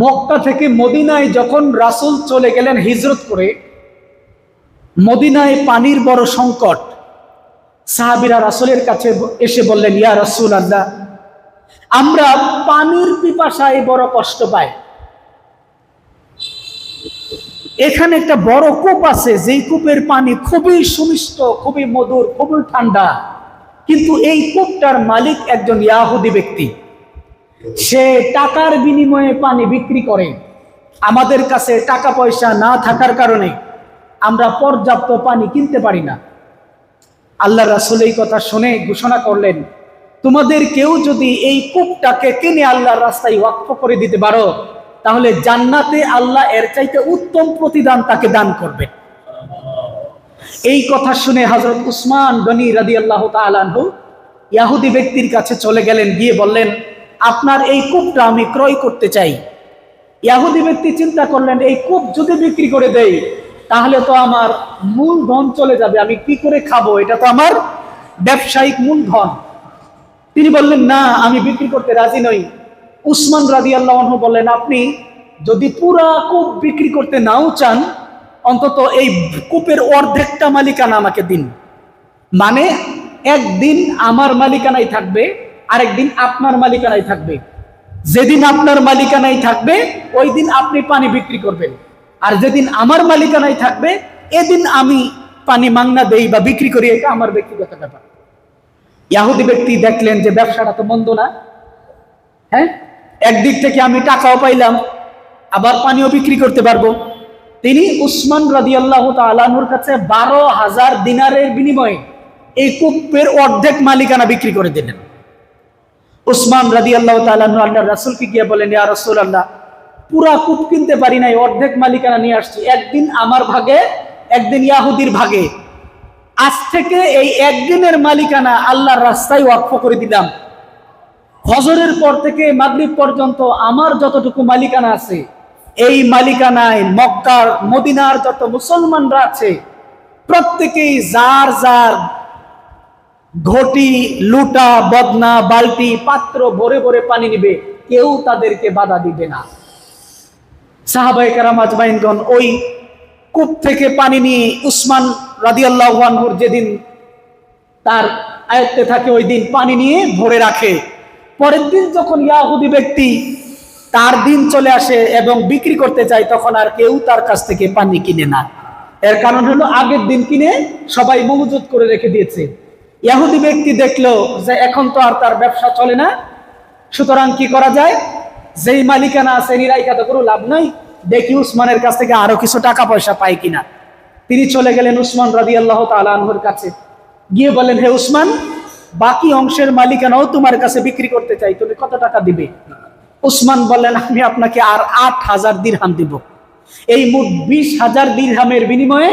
মক্কা থেকে মদিনায় যখন রাসুল চলে গেলেন হিজরত করে, মদিনায় পানির বড় সংকট। সাহাবিরা রাসুলের কাছে এসে বললেন, ইয়া রাসুল আল্লাহ আমরা পানির পিপাসায় বড় কষ্ট পাই। এখানে একটা বড় কূপ আছে, যেই কূপের পানি খুবই সুমিষ্ট, খুবই মধুর, খুবই ঠান্ডা। কিন্তু এই কূপটার মালিক একজন ইয়াহুদি ব্যক্তি। সে টাকার বিনিময়ে পানি বিক্রি করে। আমাদের কাছে টাকা পয়সা না থাকার কারণে আমরা পর্যাপ্ত পানি কিনতে পারি না। আল্লাহ রাসুল এই কথা শুনে ঘোষণা করলেন, তোমাদের কেউ যদি এই কূপটাকে কিনে আল্লাহর রাস্তায় ওয়াক্ফ করে দিতে পারো, তাহলে জান্নাতে আল্লাহ এর চাইতে উত্তম প্রতিদান তাকে দান করবে। এই কথা শুনে হজরত উসমান গনি রাদি আল্লাহ ইয়াহুদি ব্যক্তির কাছে চলে গেলেন, গিয়ে বললেন আপনার এই কূপটা আমি ক্রয় করতে চাই। ইয়াহুদি ব্যক্তি চিন্তা করলেন, এই কূপ যদি বিক্রি করে দেই, তাহলে তো আমার মূল ধন চলে যাবে। আমি কি করে খাব? এটা তো আমার ব্যবসায়িক মূলধন তিনি বললেন, না, আমি বিক্রি করতে রাজি নই। উসমান রাজি আল্লাহ বললেন, আপনি যদি পুরা কূপ বিক্রি করতে নাও চান, অন্তত এই কূপের অর্ধেকটা মালিকানা আমাকে দিন। মানে একদিন আমার মালিকানাই থাকবে আরেকদিন আপনার মালিকানাই থাকবে। যেদিন আপনার মালিকানাই থাকবে ওই দিন আপনি পানি বিক্রি করবেন। আর যেদিন আমার মালিকানাই থাকবে, এদিন আমি পানি মাংনা দেই বা বিক্রি করি, এটা আমার ব্যক্তিগত ব্যাপার। ইয়াহুদি ব্যক্তি দেখলেন যে ব্যবসাটা তো মন্দ না। হ্যাঁ? একদিক থেকে আমি টাকাও পাইলাম, আবার পানিও বিক্রি করতে পারব। তিনি উসমান রাজি আল্লাহ তালানুর কাছে বারো হাজার দিনারের বিনিময়ে এই কূপের অর্ধেক মালিকানা বিক্রি করে দিলেন। উসমান রাজি আল্লাহ তালানু আল্লাহ রাসুলকে গিয়ে বলেন, ইয়া রসুল আল্লাহ পুরা কূপ কিনতে পারি নাই, অর্ধেক মালিকানা নিয়ে আসছি। একদিন আমার ভাগে, একদিন ইয়াহুদির ভাগে। আজ থেকে এই একদিনের মালিকানা আল্লাহর রাস্তায় ওয়াকফ করে দিলাম। হজরের পর থেকে মাগরিব পর্যন্ত আমার যতটুকু মালিকানা আছে, এই মালিকানায় মক্কার, মদিনার যত মুসলমানরা আছে, প্রত্যেকেই যার যার ঘটি, লুটা, বদনা, বালতি, পাত্র ভরে ভরে পানি নিবে, কেউ তাদেরকে বাধা দিবে না। সাহাবাই কারামাজমাইনগণ ওই কূপ থেকে পানি নিয়ে উসমান রাদিয়াল্লাহুর যেদিন তার আয়ত্তে থাকে, ওই দিন পানি নিয়ে ভরে রাখে। পরের দিন যখন ইয়াহুদি ব্যক্তি তার দিন চলে আসে এবং বিক্রি করতে চায়, তখন আর কেউ তার কাছ থেকে পানি কিনে না। এর কারণ হলো আগের দিন কিনে সবাই মজুত করে রেখে দিয়েছে। ইয়াহুদি ব্যক্তি দেখল যে এখন তো আর তার ব্যবসা চলে না, সুতরাং কি করা যায়? যেই মালিকানা আছে নিরাইকা তো কোনো লাভ নাই। দেখি উসমানের কাছ থেকে আরও কিছু টাকা পয়সা পাই কিনা। তিনি চলে গেলেন উসমান রাজি আল্লাহ তালানহর কাছে। গিয়ে বলেন হে উসমান, বাকি অংশের মালিকানাও তোমার কাছে বিক্রি করতে চাই, তুমি কত টাকা দিবে? উসমান বললেন, আমি আপনাকে আর আট হাজার দিরহাম দিব। এই মোট বিশ হাজার দিরহামের বিনিময়ে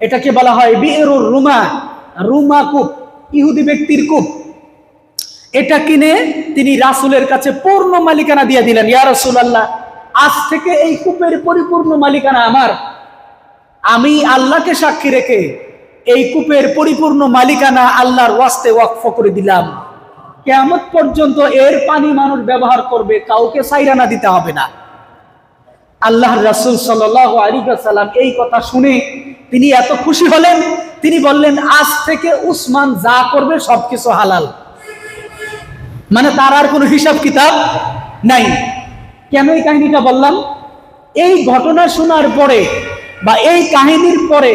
এটাকে বলা হয় বিয়ের রুমা। রুমা কূপ, ইহুদি ব্যক্তির কূপ। এটা কিনে তিনি রাসুলের কাছে পূর্ণ মালিকানা দিয়ে দিলেন। ইয়া রসুল আল্লাহ আজ থেকে এই কূপের পরিপূর্ণ মালিকানা আমার। আমি আল্লাহকে সাক্ষী রেখে এই কূপের পরিপূর্ণ মালিকানা আল্লাহর ওয়াস্তে ওয়াকফ করে দিলাম। কেমন পর্যন্ত এর পানি মানুষ ব্যবহার করবে, কাউকে সাইরানা দিতে হবে না। আল্লাহর রাসুল সাল আলী সাল্লাম এই কথা শুনে তিনি এত খুশি হলেন তিনি বললেন, আজ থেকে উসমান যা করবে সবকিছু হালাল। মানে তার আর কোনো হিসাব কিতাব নাই। কেন এই কাহিনীটা বললাম? এই ঘটনা শোনার পরে বা এই কাহিনীর পরে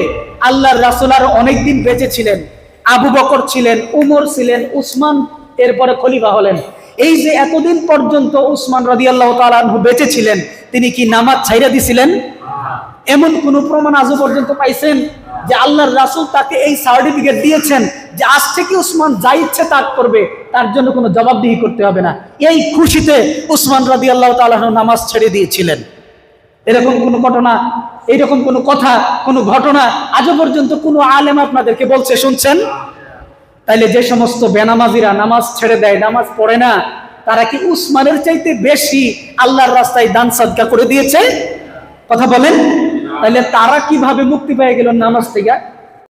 আল্লাহর রাসুল আর অনেকদিন বেঁচে ছিলেন। আবু বকর ছিলেন, উমর ছিলেন, উসমান এরপরে খলিফা হলেন। এই যে এতদিন পর্যন্ত উসমান রাজি আল্লাহ তালু বেঁচে ছিলেন, তিনি কি নামাজ ছাইরা দিছিলেন? এমন কোন প্রমাণ আজও পর্যন্ত পাইছেন? যে আল্লাহর রাসুল তাকে এই সার্টিফিকেট দিয়েছেন যে আজ থেকে উসমান যা ইচ্ছে তা করবে, তার জন্য কোনো জবাবদিহি করতে হবে না। এই খুশিতে উসমান রাদি আল্লাহ তালাহ নামাজ ছেড়ে দিয়েছিলেন। এরকম কোনো ঘটনা, এইরকম কোনো কথা, কোনো ঘটনা আজও পর্যন্ত কোনো আলেম আপনাদেরকে বলছে, শুনছেন? তাইলে যে সমস্ত বেনামাজিরা নামাজ ছেড়ে দেয়, নামাজ পড়ে না, তারা কি উসমানের চাইতে বেশি আল্লাহর রাস্তায় দান সাদকা করে দিয়েছে? কথা বলেন। তাহলে তারা কীভাবে মুক্তি পেয়ে গেল নামাজ থেকে?